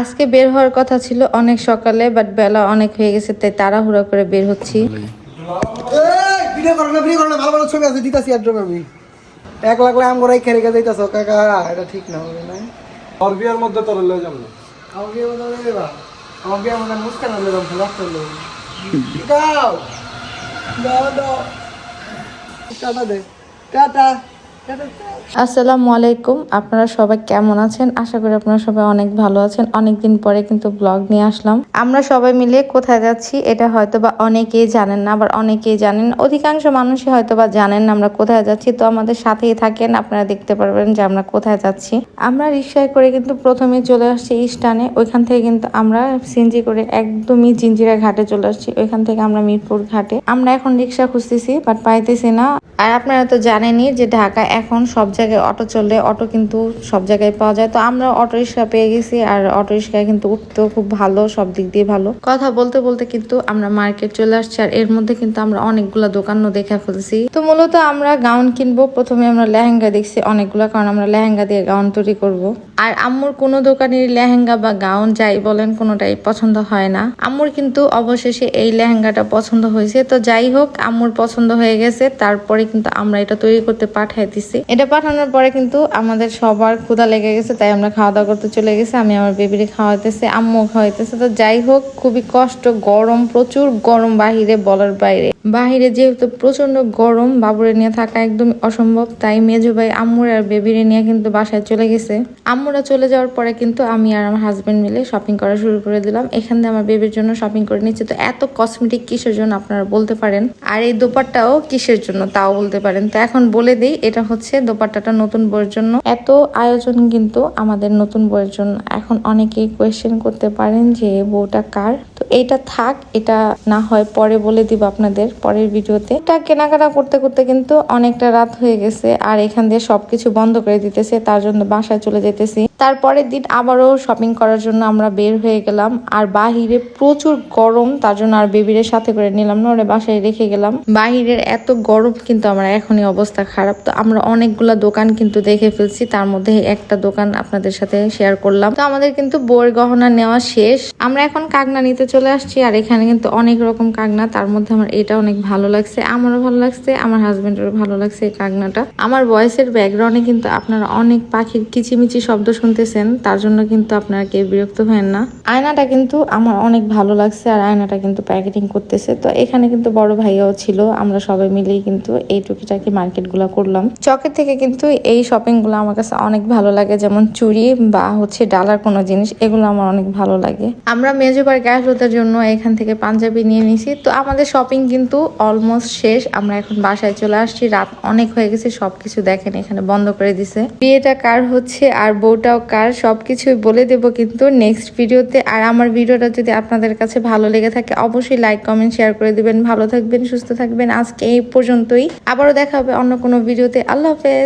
আজকে বের হওয়ার কথা ছিল অনেক সকালে বাট বেলা অনেক হয়ে গেছে তাই তাড়াহুড়া করে বের হচ্ছি। এই ভিডিও করো না ভিডিও করো না ভালো ভালো ছবি আছে দিতাছি অ্যাড্রোমে আমি। এক লাখ লাখ আম করে গেছে কাকা এটা ঠিক না হবে না। মধ্যে তোর লয়ে যাব আমার বিয়ে আমার বিয়ে মুস্কান ফেলাস গাও দাও দাও টাটা দে টাটা টাটা। আসসালামু আলাইকুম। আপনারা সবাই কেমন আছেন? আশা করি আপনারা সবাই অনেক ভালো আছেন। অনেকদিন পরে কিন্তু ব্লগ নিয়ে আসলাম। আমরা সবাই মিলে কোথায় যাচ্ছি এটা হয়তো বা অনেকেই জানেন না, আবার অনেকেই জানেন। অধিকাংশ মানুষই হয়তো বা জানেন না আমরা কোথায় যাচ্ছি। তো আমাদের সাথেই থাকেন, আপনারা দেখতে পারবেন যে আমরা কোথায় যাচ্ছি। আমরা রিক্সায় করে কিন্তু প্রথমে চলে আসছি ইস্টানে। ওইখান থেকে কিন্তু আমরা সিঞ্জি করে একদমই জিঞ্জিরা ঘাটে চলে আসছি। ওইখান থেকে আমরা মিরপুর ঘাটে। আমরা এখন রিক্সা খুঁজতেছি বাট পাইতেছি না। আর আপনারা তো জানেনই যে ঢাকা এখন সব জায়গায় অটো চলে অটো কিন্তু সব জায়গায় পাওয়া যায়। তো আমরা অটো রিক্সা পেয়ে গেছি আর অটো রিক্সায় কিন্তু উঠতেও খুব ভালো, সব দিক দিয়ে ভালো। কথা বলতে বলতে কিন্তু আমরা মার্কেট চলে আসছি আর এর মধ্যে কিন্তু আমরা অনেকগুলা দোকানও দেখে ফেলছি। তো মূলত আমরা গাউন কিনবো, প্রথমে আমরা লেহেঙ্গা দেখছি অনেকগুলা, কারণ আমরা লেহেঙ্গা দিয়ে গাউন তৈরি করব। আর আম্মুর কোনো দোকানের লেহেঙ্গা বা গাউন যাই বলেন কোনোটাই পছন্দ হয় না। আম্মুর কিন্তু অবশেষে এই লেহেঙ্গাটা পছন্দ হয়েছে। তো যাই হোক, আম্মুর পছন্দ হয়ে গেছে, তারপরে কিন্তু আমরা এটা তৈরি করতে পাঠিয়ে দিছি। এটা পাঠানোর পরে কিন্তু আমাদের সবার ক্ষুধা লেগে গেছে, তাই আমরা খাওয়া দাওয়া করতে চলে গেছি। আমি আমার বেবিরে খাওয়াইতেছি আম্মু খাওয়াইতেছে। তো যাই হোক, খুবই কষ্ট, গরম, প্রচুর গরম বাহিরে, বলার বাইরে। বাহিরে যেহেতু প্রচণ্ড গরম, বাবুরে নিয়ে থাকা একদম অসম্ভব। তাই মেজু ভাই আম্মুর আর বেবিরে নিয়ে কিন্তু বাসায় চলে গেছে। আম্মুরা চলে যাওয়ার পরে কিন্তু আমি আর আমার হাজব্যান্ড মিলে শপিং করা শুরু করে দিলাম। এখান থেকে আমার বেবির জন্য শপিং করে নিচ্ছি। তো এত কসমেটিক কিসের জন্য আপনারা বলতে পারেন? আর এই দোপাট্টাও কিসের জন্য তাও বলতে পারেন। তো এখন বলে দিই, এটা হচ্ছে দোপাট্টাটা নতুন বইয়ের জন্য। এত আয়োজন কিন্তু আমাদের নতুন বইয়ের জন্য। এখন অনেকেই কোয়েশ্চেন করতে পারেন যে বউটা কার? তো এটা থাক, এটা না হয় পরে বলে দিব আপনাদের। পরের ভিডিওতে। এটা কেনাকাটা করতে করতে কিন্তু অনেকটা রাত হয়ে গেছে, আর এখান দিয়ে সবকিছু বন্ধ করে দিতেছে, তার জন্য বাসায় চলে যেতেছি। তারপরের দিন আবারও শপিং করার জন্য আমরা বের হয়ে গেলাম। আর বাহিরে প্রচুর গরম, তার জন্য আর বেবির সাথে করে নিলাম না, ওরা বাসায় রেখে গেলাম। বাহিরের এত গরম কিন্তু আমার এখনই অবস্থা খারাপ। তো আমরা অনেকগুলা দোকান কিন্তু দেখে ফেলছি, তার মধ্যে একটা দোকান আপনাদের সাথে শেয়ার করলাম। তো আমাদের কিন্তু বইয়ের গহনা নেওয়া শেষ। আমরা এখন কাগনা নিতে চলে আসছি, আর এখানে কিন্তু অনেক রকম কাগনা তার মধ্যে আমার এটা অনেক ভালো লাগছে, আমারও ভালো লাগছে, আমার হাজবেন্ডেরও ভালো লাগছে এই কাগনাটা আমার ভয়েসের ব্যাকগ্রাউন্ডে কিন্তু আপনারা অনেক পাখির কিচিমিচি শব্দ শুনতেছেন, তার জন্য কিন্তু আপনারা কেউ বিরক্ত হবেন না। আয়নাটা কিন্তু আমার অনেক ভালো লাগছে আর আয়নাটা কিন্তু প্যাকেটিং করতেছে। তো এখানে কিন্তু বড় ভাইয়াও ছিল, আমরা সবাই মিলেই কিন্তু এই টুকিটাকি মার্কেটগুলা করলাম। চকের থেকে কিন্তু এই শপিংগুলো আমার কাছে অনেক ভালো লাগে, যেমন চুড়ি বা হচ্ছে ডালার কোনো জিনিস, এগুলো আমার অনেক ভালো লাগে। আমরা মেজোবার গ্যাস রোদের জন্য এখান থেকে পাঞ্জাবি নিয়ে নিছি। তো আমাদের শপিং কিন্তু অলমোস্ট শেষ, আমরা এখন বাসায় চলে আসছি। রাত অনেক হয়ে গেছে, সবকিছু দেখেন, এখানে বন্ধ করে দিছে। বিয়েটা কার হচ্ছে আর বউটাও কার সবকিছুই বলে দেব কিন্তু নেক্সট ভিডিওতে আর আমার ভিডিওটা যদি আপনাদের কাছে ভালো লেগে থাকে, অবশ্যই লাইক কমেন্ট শেয়ার করে দিবেন। ভালো থাকবেন, সুস্থ থাকবেন। আজকে এই পর্যন্তই। আবারও দেখা হবে অন্য কোনো ভিডিওতে আল্লাহ হাফেজ।